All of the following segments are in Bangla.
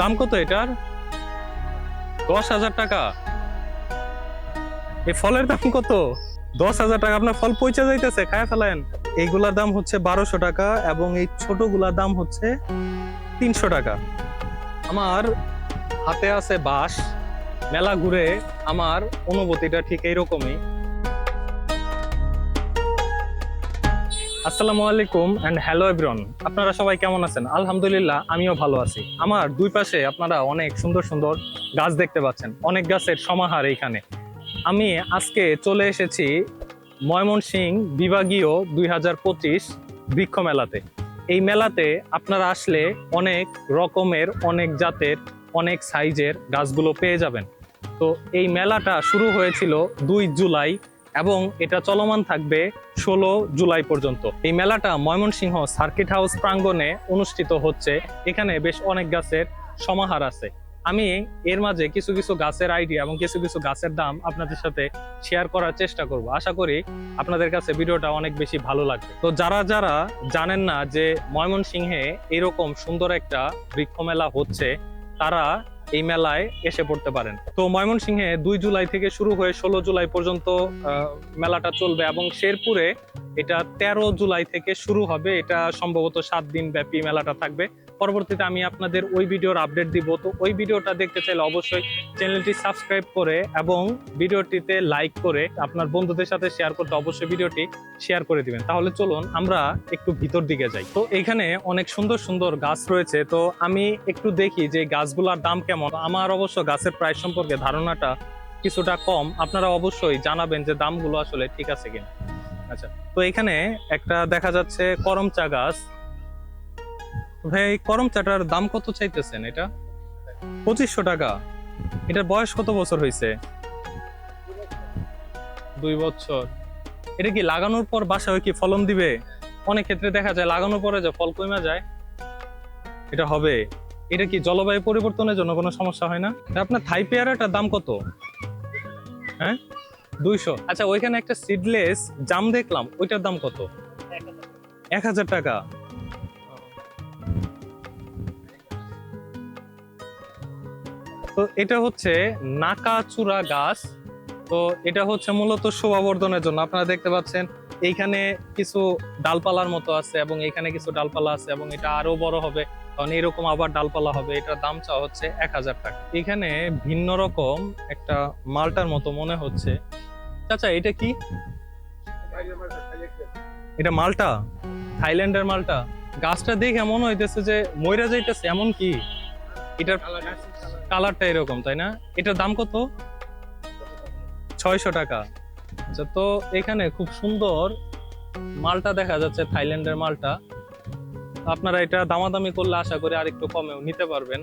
দাম কত এটার? দশ হাজার টাকা। এই ফলের দাম কত? দশ হাজার টাকা, আপনার ফল পৌঁছে যাইতেছে, খায় ফেলেন। এইগুলার দাম হচ্ছে বারোশো টাকা এবং এই ছোটগুলার দাম হচ্ছে তিনশো টাকা। আমার হাতে আছে বাঁশ, মেলা ঘুরে আমার অনুভূতিটা ঠিক এইরকমই। আসসালামু আলাইকুম অ্যান্ড হ্যালো এভরিওয়ান আপনারা সবাই কেমন আছেন? আলহামদুলিল্লাহ, আমিও ভালো আছি। আমার দুই পাশে আপনারা অনেক সুন্দর সুন্দর গাছ দেখতে পাচ্ছেন। অনেক গাছের সমাহার এইখানে। আমি আজকে চলে এসেছি ময়মনসিং বিভাগীয় দুই হাজার পঁচিশ বৃক্ষ মেলাতে। এই মেলাতে আপনারা আসলে অনেক রকমের, অনেক জাতের, অনেক সাইজের গাছগুলো পেয়ে যাবেন। তো এই মেলাটা শুরু হয়েছিল দুই জুলাই এবং এটা চলমান থাকবে ষোলো জুলাই পর্যন্ত। এই মেলাটা ময়মনসিংহ সার্কিট হাউস প্রাঙ্গণে অনুষ্ঠিত হচ্ছে। এখানে বেশ অনেক গাছের সমাহার আছে। আমি এর মাঝে কিছু কিছু গাছের আইডিয়া এবং কিছু কিছু গাছের দাম আপনাদের সাথে শেয়ার করার চেষ্টা করব। আশা করি আপনাদের কাছে ভিডিওটা অনেক বেশি ভালো লাগবে। তো যারা যারা জানেন না যে ময়মনসিংহে এরকম সুন্দর একটা বৃক্ষ মেলা হচ্ছে, তারা এই মেলায় এসে পড়তে পারেন। তো ময়মনসিংহে দুই জুলাই থেকে শুরু হয়ে ষোলো জুলাই পর্যন্ত মেলাটা চলবে এবং শেরপুরে এটা তেরো জুলাই থেকে শুরু হবে। এটা সম্ভবত সাত দিন ব্যাপী মেলাটা থাকবে। পরবর্তীতে আমি আপনাদের ওই ভিডিওর আপডেট দিব। তো ওই ভিডিওটা দেখতে চাইলে অবশ্যই চ্যানেলটি সাবস্ক্রাইব করে এবং ভিডিওটিতে লাইক করে আপনার বন্ধুদের সাথে শেয়ার করতে অবশ্যই ভিডিওটি শেয়ার করে দিবেন। তাহলে চলুন আমরা একটু ভিতর দিকে যাই। তো এখানে অনেক সুন্দর সুন্দর গাছ রয়েছে। তো আমি একটু দেখি যে গাছগুলোর দাম কেমন। আমার অবশ্য গাছের প্রাইস সম্পর্কে ধারণাটা কিছুটা কম। আপনারা অবশ্যই জানাবেন যে দামগুলো আসলে ঠিক আছে কিনা। আচ্ছা তো এখানে একটা দেখা যাচ্ছে করমচা গাছ। ভাই, এই করম চাটার দাম কত চাইতেছেন এটা? পঁচিশশো টাকা। এটার বয়স কত বছর হয়েছে দুই বছর। এটা কি লাগানোর পর বাসায় কি ফলন দিবে? অনেক ক্ষেত্রে দেখা যায় লাগানোর পরে যে ফল কমে যায়। এটা হবে। এটা কি জলবায়ু পরিবর্তনের জন্য কোনো সমস্যা হয় না? আপনার থাই পেয়ারাটার দাম কত? হ্যাঁ? দুইশো। আচ্ছা ওইখানে একটা সিডলেস জাম দেখলাম, ওইটার দাম কত? এক হাজার টাকা। তো এটা হচ্ছে নাকাচূড়া গাছ। তো এটা হচ্ছে মূলত শোভাবর্ধনের জন্য। আপনারা দেখতে পাচ্ছেন, এইখানে কিছু ডালপালার মতো আছে এবং এখানে কিছু ডালপালা আছে এবং এটা আরও বড় হবে। কারণ এরকম আবার ডালপালা হবে, এটার দাম চা হচ্ছে এক হাজার টাকা। এখানে ভিন্ন রকম একটা মালটার মতো মনে হচ্ছে। চাচা, এটা কি? এটা মালটা? থাইল্যান্ডের মালটা? গাছটা দেখে এমন হইতেছে যে ময়রা যাইতেছে, এমন কি? এটার কালারটা এরকম, তাই না? এটার দাম কত? ছয়শো টাকা। আচ্ছা তো এখানে খুব সুন্দর মালটা দেখা যাচ্ছে, থাইল্যান্ডের মালটা। আপনারা এটা দামাদামি করলে আশা করি আর একটু কমেও নিতে পারবেন।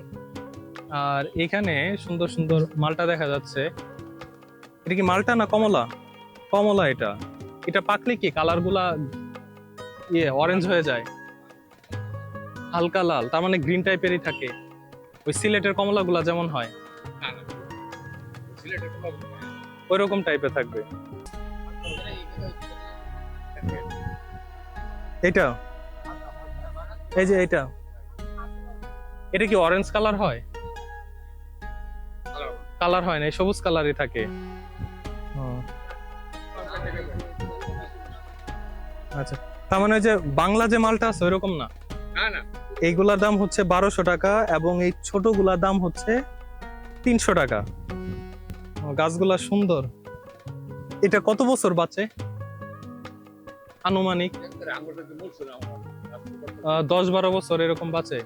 আর এখানে সুন্দর সুন্দর মালটা দেখা যাচ্ছে। এটা কি মালটা না কমলা? কমলা এটা। এটা পাকলে কি কালারগুলা ইয়ে অরেঞ্জ হয়ে যায়? হালকা লাল, তার মানে গ্রিন টাইপেরই থাকে। ওই সিলেটের কমলা গুলা যেমন হয়। ওই রকম টাইপের থাকবে। এটা এই যে এটা এটা কি অরেঞ্জ কালার হয়? কালার হয় না এই সবুজ কালারই থাকে। আচ্ছা তার মানে ওই যে বাংলা যে মালটা আছে ওইরকম না। এইগুলার দাম হচ্ছে বারোশো টাকা এবং এই ছোটগুলার দাম হচ্ছে তিনশো টাকা। গাছগুলা সুন্দর। এটা কত বছর বাঁচে? আনুমানিক? দশ বারো বছর এরকম বাঁচে।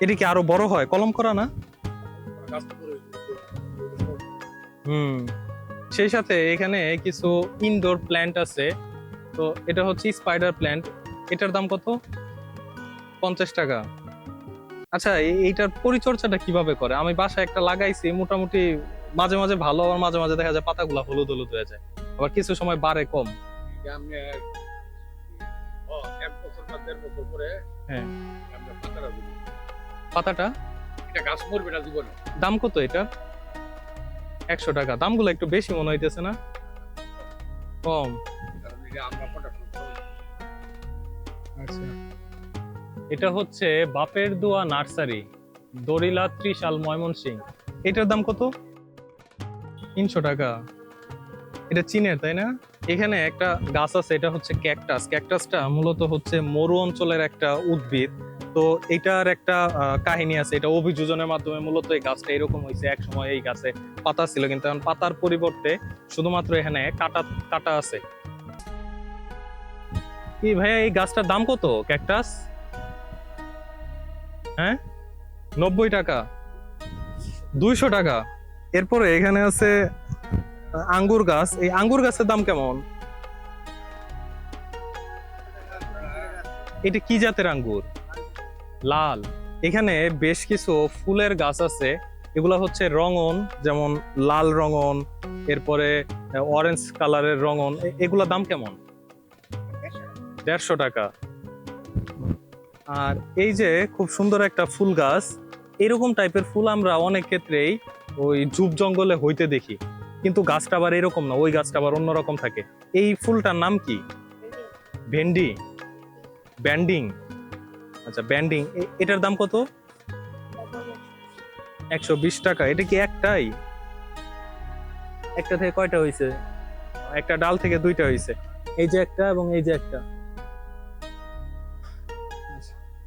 এটা কি আরও বড় হয়? কলম করা না? হুম। সেই সাথে এখানে কিছু ইনডোর প্ল্যান্ট আছে। তো এটা হচ্ছে স্পাইডার প্ল্যান্ট এটার দাম কত? পঞ্চাশ টাকা। আচ্ছা এই- এইটার পরিচর্যাটা কীভাবে করে? আমি বাসায় একটা লাগাইছি, মোটামুটি মাঝে মাঝে ভালো, আবার মাঝে মাঝে দেখা যায় পাতাগুলা হলুদ হলুদ হয়ে যায়। আবার কিছু সময় বাড়ে কম। হ্যাঁ। পাতাটা? দাম কত এটা? একশো টাকা। দামগুলো একটু বেশি মনে হইতেছে না? কম। আচ্ছা। এটা হচ্ছে বাপের দোয়া নার্সারি দরিলা ত্রিশাল ময়মনসিং। এটার দাম কত? তিনশো টাকা। এটা চীনের তাই না? এখানে একটা গাছ আছে এটা হচ্ছে ক্যাকটাস। ক্যাকটাসটা মূলত হচ্ছে মরু অঞ্চলের একটা উদ্ভিদ। তো এটার একটা কাহিনী আছে এটা অভিযোজনের মাধ্যমে মূলত এই গাছটা এরকম হয়েছে এক সময় এই গাছে পাতা ছিল। কিন্তু এখন পাতার পরিবর্তে শুধুমাত্র এখানে কাটা কাটা আছে। এই ভাইয়া, এই গাছটার দাম কত? ক্যাকটাস? হ্যাঁ? নব্বই টাকা। দুইশো টাকা। এরপরে এখানে আছে আঙ্গুর গাছ। এই আঙ্গুর গাছের দাম কেমন? এটা কি জাতের আঙ্গুর? লাল। এখানে বেশ কিছু ফুলের গাছ আছে। এগুলা হচ্ছে রঙন, যেমন লাল রঙন, এরপরে অরেঞ্জ কালারের রঙন। এগুলা দাম কেমন? দেড়শো টাকা। আর এই যে খুব সুন্দর একটা ফুল গাছ, এরকম টাইপের ফুল আমরা অনেক ক্ষেত্রেই ওই ঝুপ জঙ্গলে হইতে দেখি। কিন্তু গাছটা আবার এরকম না, ওই গাছটা আবার অন্যরকম থাকে। এই ফুলটার নাম কি? ভেন্ডি। ব্যান্ডিং। আচ্ছা ব্যান্ডিং এটার দাম কত? একশো বিশ টাকা, এটা কি একটাই? একটা থেকে কয়টা হয়েছে একটা ডাল থেকে দুইটা হয়েছে এই যে একটা এবং এই যে একটা।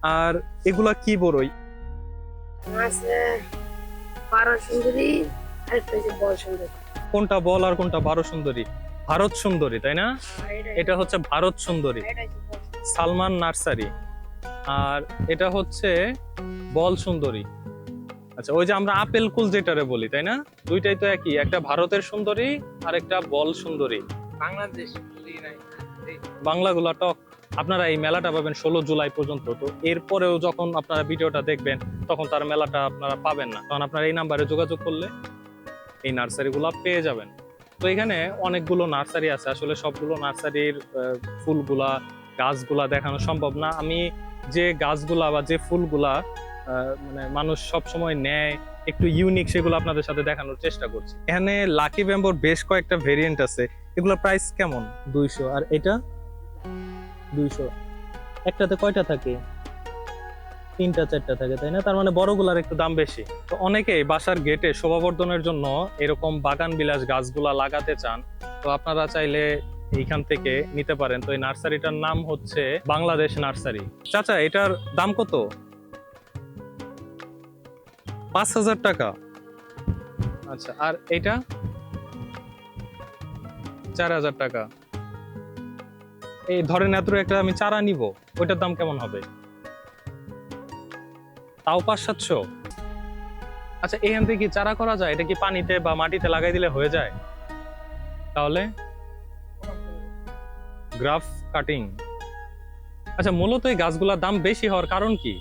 আর এগুলা কি বড়ই বারো সুন্দরী বল সুন্দরী। কোনটা বল আর কোনটা ভারত সুন্দরী? ভারত সুন্দরী তাই না? এটা এটা হচ্ছে ভারত সুন্দরী। বল সুন্দরী। সালমান নার্সারি। আর এটা হচ্ছে বল সুন্দরী। আচ্ছা ওই যে আমরা আপেল কুল যেটারে বলি তাই না? দুইটাই তো একই একটা ভারতের সুন্দরী আর একটা বল সুন্দরী। বাংলাদেশ বাংলাগুলা টক। আপনারা এই মেলাটা পাবেন ষোলো জুলাই পর্যন্ত। তো এরপরেও যখন আপনারা ভিডিওটা দেখবেন, তখন তার মেলাটা আপনারা পাবেন না। তখন আপনারা এই নাম্বারে যোগাযোগ করলে এই নার্সারিগুলো পেয়ে যাবেন। তো এখানে অনেকগুলো নার্সারি আছে। আসলে সবগুলো নার্সারির ফুলগুলা, গাছগুলা দেখানো সম্ভব না। আমি যে গাছগুলা বা যে ফুলগুলা মানে মানুষ সব সময় নেয়, একটু ইউনিক সেগুলো আপনাদের সাথে দেখানোর চেষ্টা করছি। এখানে লাকি ব্যাম্বোর বেশ কয়েকটা ভেরিয়েন্ট আছে। এগুলোর প্রাইস কেমন? দুইশো। আর এটা? দুইশো। একটাতে কয়টা থাকে? তিনটা, চারটা থাকে, তাই না? তার মানে বড়গুলার একটু দাম বেশি। তো অনেকেই বাসার গেটে শোভাবর্ধনের জন্য এরকম বাগান বিলাস গাছগুলা লাগাতে চান। তো আপনারা চাইলে এইখান থেকে নিতে পারেন। তো এই নার্সারিটার নাম হচ্ছে বাংলাদেশ নার্সারি। চাচা, এটার দাম কত? পাঁচ হাজার টাকা। আচ্ছা আর এটা চার হাজার টাকা। এই ধরেন এত একটা আমি চারা নিব, ওইটার দাম কেমন হবে? তাও পাঁচ সাতশো আচ্ছা এখান থেকে কি চারা করা যায়? এটা কি পানিতে বা মাটিতে লাগাই দিলে হয়ে যায়? তাহলে? Graph cutting. আচ্ছা মূলত এই গাছগুলোর দাম বেশি হওয়ার কারণ কি?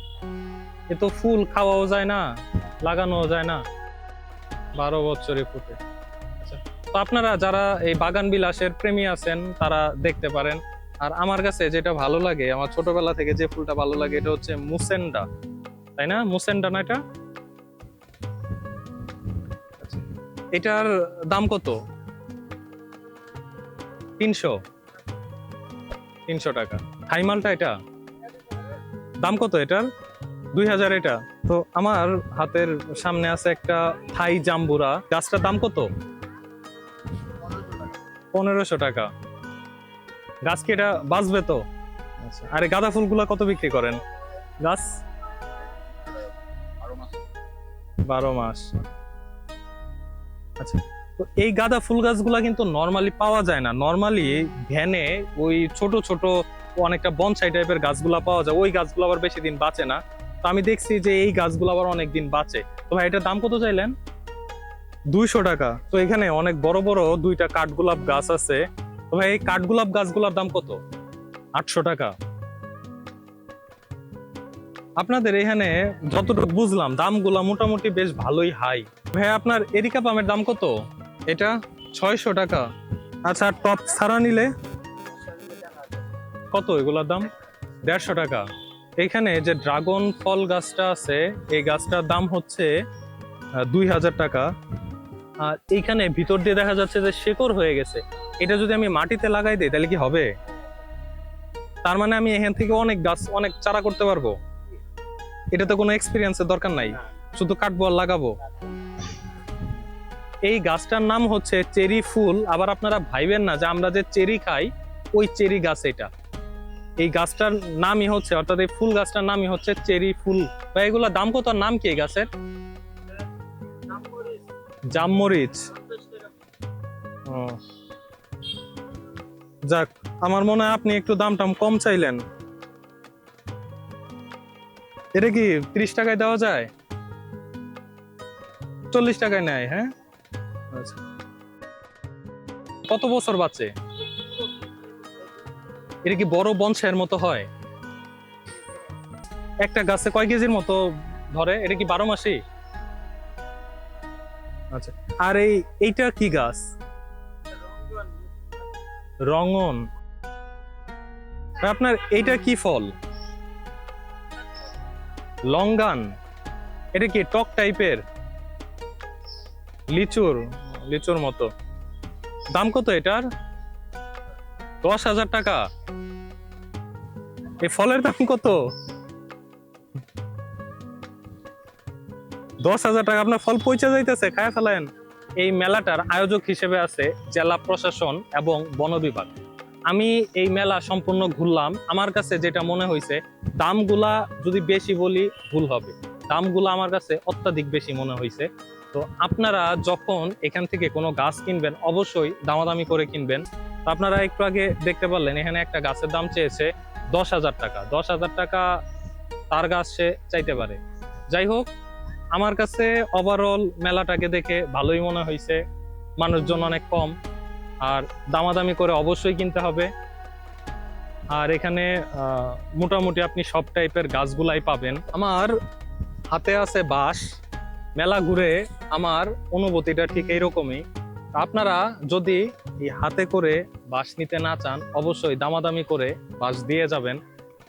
এ তো ফুল খাওয়াও যায় না, লাগানোও যায় না। বারো বছরে ফুটে। আচ্ছা তো আপনারা যারা এই বাগান বিলাসের প্রেমী আছেন, তারা দেখতে পারেন। আর আমার কাছে যেটা ভালো লাগে আমার ছোটবেলা থেকে যে ফুলটা ভালো লাগে এটা হচ্ছে মুসেন্ডা। তাই না? মুসেন্ডা না এটা? আচ্ছা, এটার দাম কত? তিনশো। তিনশো টাকা। হাইমালটা এটা? দাম কত এটার? দুই হাজার এটা। তো আমার হাতের সামনে আছে একটা থাই জাম্বুরা। গাছটার দাম কত? পনেরোশো টাকা। গাছ কি এটা বাঁচবে তো? আচ্ছা। আরে গাঁদা ফুলগুলা কত বিক্রি করেন? গাছ? বারো মাস। আচ্ছা তো এই গাঁদা ফুল গাছগুলা কিন্তু নর্মালি পাওয়া যায় না। নর্মালি ভ্যানে ওই ছোট ছোট অনেকটা বনসাই টাইপের গাছগুলা পাওয়া যায়। ওই গাছগুলো আবার বেশি দিন বাঁচে না। তো আমি দেখছি যে এই গাছগুলো আবার অনেক দিন বাঁচে। তো ভাই এটার দাম কত চাইলেন? দুইশো টাকা। তো এখানে অনেক বড় বড় দুইটা কাঠগোলাপ গাছ আছে। ভাই, এই কাঠগোলাপ গাছগুলোর দাম কত? আটশো টাকা। আপনাদের এখানে যতটুকু বুঝলাম, দামগুলা মোটামুটি বেশ ভালোই হাই ভাই, আপনার এরিকা পামের দাম কত? এটা ছয়শো টাকা। আচ্ছা টপ ছাড়া নিলে? কত এগুলোর দাম? দেড়শো টাকা। এখানে যে ড্রাগন ফল গাছটা আছে, এই গাছটার দাম হচ্ছে দুই হাজার টাকা। এইখানে ভিতর দিয়ে দেখা যাচ্ছে যে শেকড় হয়ে গেছে। এটা যদি আমি মাটিতে লাগাই দিই, তাহলে কি হবে? তার মানে আমি এখান থেকে অনেক গাছ, অনেক চারা করতে পারব। এটাতে কোনো এক্সপিরিয়েন্সের দরকার নাই। শুধু কাটবো আর লাগাবো। এই গাছটার নাম হচ্ছে চেরি ফুল। আবার আপনারা ভাইবেন না যে আমরা যে চেরি খাই, ওই চেরি গাছ এটা। এই গাছটার নামই হচ্ছে, অর্থাৎ এই ফুল গাছটার নামই হচ্ছে চেরি ফুল। বা এগুলা দাম কত? নাম কি এই গাছের? জামমরিচ। যাক, আমার মনে হয় আপনি একটু দাম টাম কম চাইলেন। এটা কি ত্রিশ টাকায় দেওয়া যায়? চল্লিশ টাকায় নেয় হ্যাঁ? আচ্ছা। কত বছর বাচ্চে এটা কি বড় বংশের মতো হয়? একটা গাছে কয় কেজির মতো ধরে? এটা কি বারো মাসি? আচ্ছা আর এই, এইটা কি গাছ? রঙন। আপনার এইটা কি ফল? লঙ্গান। এটা কি টক টাইপের? লিচুর লিচুর মতো। দাম কত এটার? দশ হাজার টাকা। এই ফলের দাম কত? দশ হাজার টাকা আপনার ফল পৌঁছে যাইতেছে, খায় ফেলেন। এই মেলাটার আয়োজক হিসেবে আছে জেলা প্রশাসন এবং বন বিভাগ। আমি এই মেলা সম্পূর্ণ ঘুরলাম। আমার কাছে যেটা মনে হয়েছে দামগুলা যদি বেশি বলি, ভুল হবে। দামগুলো আমার কাছে অত্যাধিক বেশি মনে হয়েছে তো আপনারা যখন এখান থেকে কোনো গাছ কিনবেন, অবশ্যই দামাদামি করে কিনবেন। তো আপনারা একটু আগে দেখতে পারলেন, এখানে একটা গাছের দাম চেয়েছে দশ হাজার টাকা। দশ হাজার টাকা তার গাছ সে চাইতে পারে। যাই হোক আমার কাছে ওভারঅল মেলাটাকে দেখে ভালোই মনে হয়েছে মানুষজন অনেক কম। আর দামাদামি করে অবশ্যই কিনতে হবে। আর এখানে মোটামুটি আপনি সব টাইপের গাছগুলাই পাবেন। আমার হাতে আছে বাঁশ। মেলা ঘুরে আমার অনুভূতিটা ঠিক এইরকমই। আপনারা যদি এই হাতে করে বাঁশ নিতে না চান, অবশ্যই দামাদামি করে বাঁশ দিয়ে যাবেন।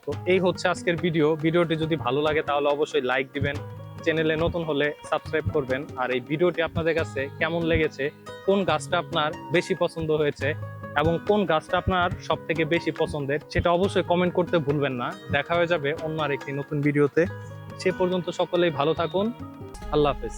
তো এই হচ্ছে আজকের ভিডিও। ভিডিওটি যদি ভালো লাগে, তাহলে অবশ্যই লাইক দিবেন। চ্যানেলে নতুন হলে সাবস্ক্রাইব করবেন। আর এই ভিডিওটি আপনাদের কাছে কেমন লেগেছে, কোন গাছটা আপনার বেশি পছন্দ হয়েছে এবং কোন গাছটা আপনার সব থেকে বেশি পছন্দের সেটা অবশ্যই কমেন্ট করতে ভুলবেন না। দেখা হয়ে যাবে অন্য আরেকটি নতুন ভিডিওতে। সে পর্যন্ত সকলেই ভালো থাকুন। আল্লাহ হাফেজ।